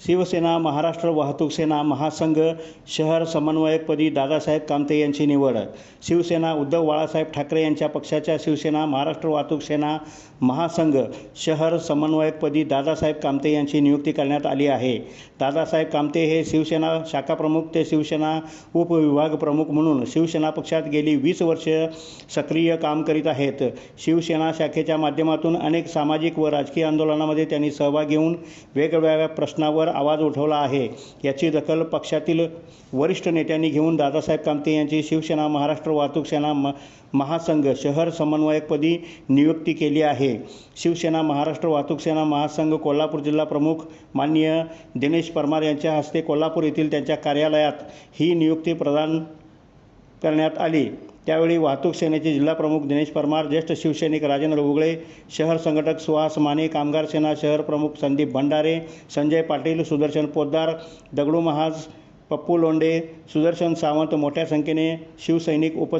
शिवसेना महाराष्ट्र वाहतूक सेना महासंघ शहर समन्वयकपदी दादासाहेब कामते यांची निवड. शिवसेना उद्धव बाळासाहेब ठाकरे यांच्या पक्षाच्या शिवसेना महाराष्ट्र वाहतूक सेना महासंघ शहर समन्वयकपदी दादासाहेब कामते यांची नियुक्ती करण्यात आली आहे. दादासाहेब कामते हे शिवसेना शाखाप्रमुख ते शिवसेना उपविभाग प्रमुख म्हणून शिवसेना पक्षात गेली वीस वर्ष सक्रिय काम करीत आहेत. शिवसेना शाखेच्या माध्यमातून अनेक सामाजिक व राजकीय आंदोलनामध्ये त्यांनी सहभाग घेऊन वेगवेगळ्या प्रश्नावर आवाज उठवला आहे. याची दखल पक्षातील वरिष्ठ नेत्यांनी घेऊन दादासाहेब कामते यांची शिवसेना महाराष्ट्र वाहतूक सेना म महासंघ शहर समन्वयकपदी नियुक्ती केली आहे. शिवसेना महाराष्ट्र वाहतूक सेना महासंघ कोल्हापूर जिल्हा प्रमुख माननीय दिनेश परमार यांच्या हस्ते कोल्हापूर येथील त्यांच्या कार्यालयात ही नियुक्ती प्रदान करण्यात आली. त्यावेळी वाहतूक सेनेचे जिल्हाप्रमुख दिनेश परमार ज्येष्ठ शिवसैनिक राजेंद्र उगळे शहर संघटक सुहास माने कामगार सेना शहर प्रमुख संदीप भंडारे संजय पाटील सुदर्शन पोद्दार दगडू महाज पप्पू लोंडे सुदर्शन सावंत मोठ्या संख्येने शिवसैनिक उपस्थित